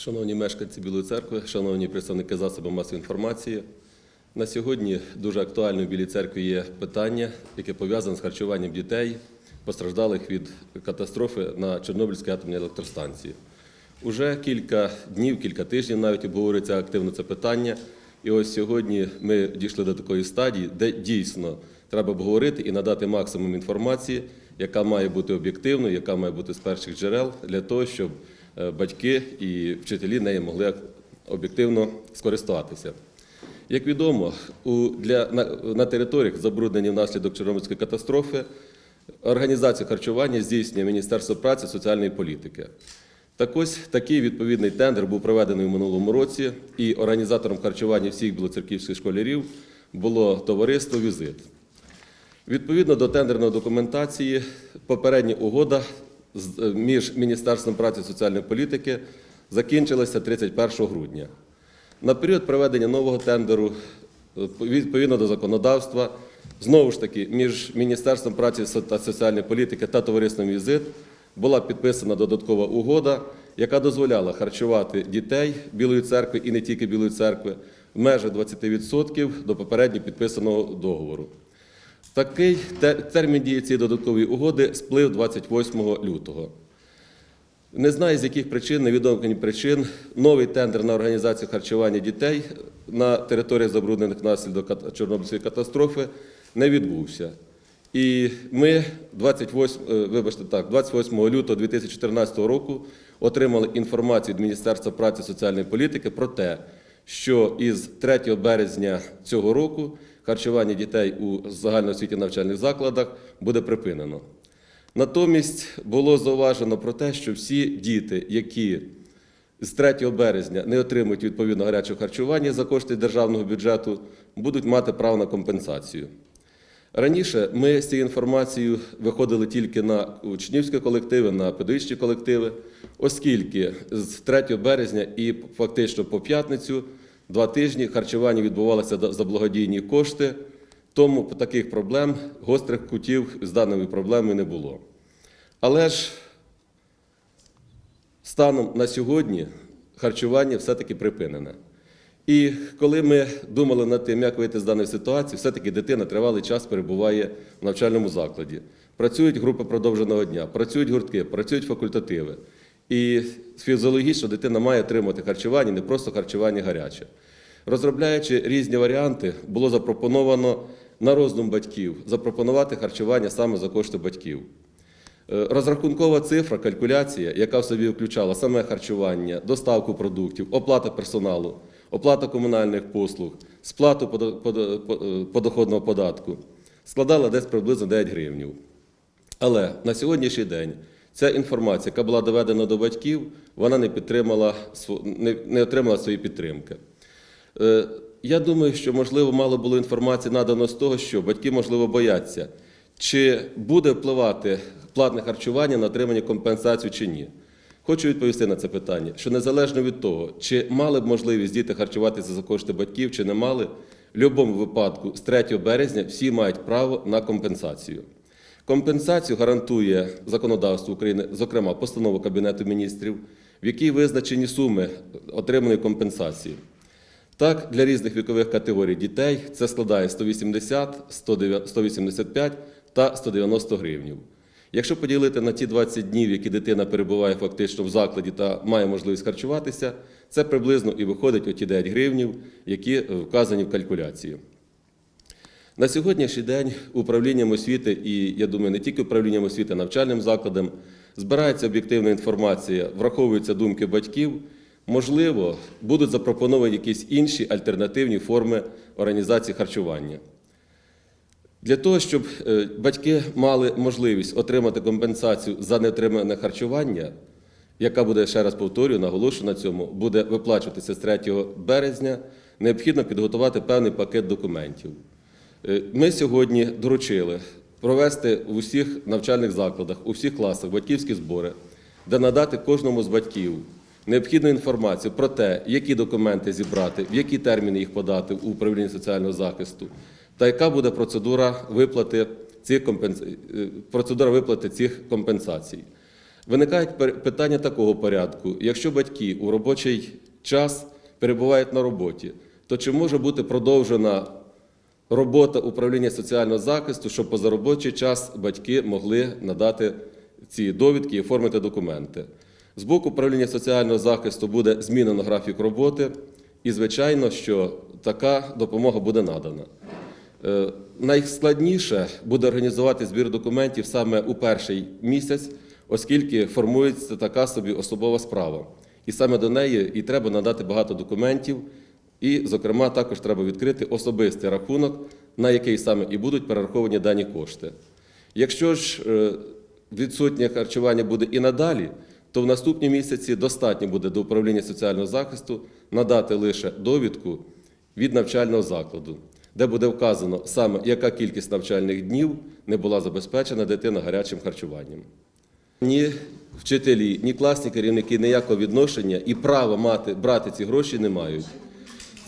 Шановні мешканці Білої церкви, шановні представники засобів масової інформації, на сьогодні дуже актуальним в Білій церкві є питання, яке пов'язане з харчуванням дітей, постраждалих від катастрофи на Чорнобильській атомній електростанції. Уже кілька днів, кілька тижнів навіть обговорюється активно це питання. І ось сьогодні ми дійшли до такої стадії, де дійсно треба обговорити і надати максимум інформації, яка має бути об'єктивною, яка має бути з перших джерел, для того, щоб батьки і вчителі нею могли об'єктивно скористуватися. Як відомо, для, на, на територіях, забруднені внаслідок Чорнобильської катастрофи, організацію харчування здійснює Міністерство праці і соціальної політики. Так ось такий відповідний тендер був проведений у минулому році, і організатором харчування всіх білоцерківських школярів було товариство Візит. Відповідно до тендерної документації, попередня угода е, між Міністерством праці і соціальної політики закінчилася 31 грудня. На період проведення нового тендеру, е, відповідно до законодавства, знову ж таки, між Міністерством праці та соціальної політики та товариством Візит була підписана додаткова угода, яка дозволяла харчувати дітей Білої церкви і не тільки Білої церкви в межах 20% до попередньо підписаного договору. Такий термін дії цієї додаткової угоди сплив 28 лютого. Не знаю, з яких причин, невідомих мені причин, новий тендер на організацію харчування дітей на території забруднених внаслідок кат- Чорнобильської катастрофи не відбувся. І ми 28, е, вибачте, так, 28 лютого 2014 року отримали інформацію від Міністерства праці і соціальної політики про те, що із 3 березня цього року харчування дітей у загальноосвітніх навчальних закладах буде припинено. Натомість було зауважено про те, що всі діти, які з 3 березня не отримують відповідно гарячого харчування за кошти державного бюджету, будуть мати право на компенсацію. Раніше ми з цією інформацією виходили тільки на учнівські колективи, на педагогічні колективи, оскільки з 3 березня і фактично по п'ятницю два тижні харчування відбувалося за- благодійні кошти, тому таких проблем, гострих кутів з даною проблемою не було. Але ж станом на сьогодні харчування все-таки припинене. І коли ми думали над тим, як вийти з даної ситуації, все-таки дитина тривалий час перебуває в навчальному закладі. Працюють групи продовженого дня, працюють гуртки, працюють факультативи. І фізіологічно дитина має отримати харчування, не просто харчування гаряче. Розробляючи різні варіанти, було запропоновано на роздум батьків запропонувати харчування саме за кошти батьків. Е, Розрахункова цифра, калькуляція, яка в собі включала саме харчування, доставку продуктів, оплата персоналу, оплата комунальних послуг, сплату е, подоходного податку, складала десь приблизно 9 гривнів. Але на сьогоднішній день ця інформація, яка була доведена до батьків, вона не підтримала не, отримала своєї підтримки. Е, Я думаю, що можливо мало було інформації надано з того, що батьки можливо бояться, чи буде впливати платне харчування на отримання компенсацію чи ні. Хочу відповісти на це питання, що незалежно від того, чи мали б можливість діти харчуватися за кошти батьків, чи не мали, в будь-якому випадку з 3 березня всі мають право на компенсацію. Компенсацію гарантує законодавство України, зокрема постанова Кабінету міністрів, в якій визначені суми отриманої компенсації. Так, для різних вікових категорій дітей це складає 180, 185 та 190 гривнів. Якщо поділити на ті 20 днів, які дитина перебуває фактично в закладі та має можливість харчуватися, це приблизно і виходить оті 9 гривнів, які вказані в калькуляції. На сьогоднішній день управлінням освіти, і я думаю, не тільки управлінням освіти, а навчальним закладом, збирається об'єктивна інформація, враховуються думки батьків. Можливо, будуть запропоновані якісь інші альтернативні форми організації харчування. Для того, щоб е, батьки мали можливість отримати компенсацію за неотримане харчування, яка буде, ще раз повторюю, наголошую на цьому, буде виплачуватися з 3 березня, необхідно підготувати певний пакет документів. Е, Ми сьогодні доручили провести в усіх навчальних закладах, у всіх класах батьківські збори, де надати кожному з батьків необхідну інформацію про те, які документи зібрати, в які терміни їх подати у управлінні соціального захисту, та яка буде процедура виплати цих е, процедура виплати цих компенсацій. Виникають питання такого порядку: якщо батьки у робочий час перебувають на роботі, то чи може бути продовжена робота управління соціального захисту, щоб позаробочий час батьки могли надати ці довідки і оформити документи? З боку управління соціального захисту буде змінено графік роботи, і, звичайно, що така допомога буде надана. Е, Найскладніше буде організувати збір документів саме у перший місяць, оскільки формується така собі особова справа. І саме до неї і треба надати багато документів, і, зокрема, також треба відкрити особистий рахунок, на який саме і будуть перераховані дані кошти. Якщо ж е, відсутнє харчування буде і надалі, то в наступні місяці достатньо буде до управління соціального захисту надати лише довідку від навчального закладу, де буде вказано саме, яка кількість навчальних днів не була забезпечена дитина гарячим харчуванням. Ні вчителі, ні класні керівники ніякого відношення і права мати, брати ці гроші не мають.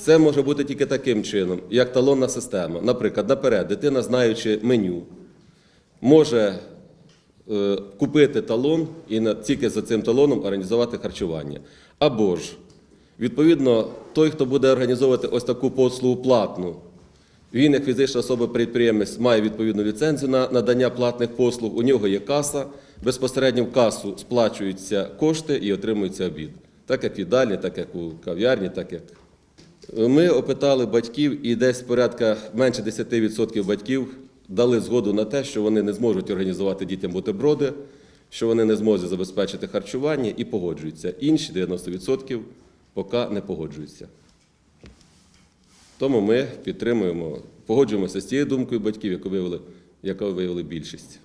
Це може бути тільки таким чином, як талонна система. Наприклад, наперед, дитина, знаючи меню, може е, купити талон і тільки за цим талоном організувати харчування. Або ж, відповідно, той, хто буде організовувати ось таку послугу платну, він, як фізична особа-підприємець, має відповідну ліцензію на надання платних послуг, у нього є каса, безпосередньо в касу сплачуються кошти і отримується обід. Так як в їдальні, так як у кав'ярні, так як. Ми опитали батьків, і десь порядка менше 10% батьків дали згоду на те, що вони не зможуть організувати дітям бутерброди, що вони не зможуть забезпечити харчування і погоджуються. Інші 90% поки не погоджуються. Тому ми підтримуємо, погоджуємося з тією думкою батьків, яку виявили, яку виявили більшість.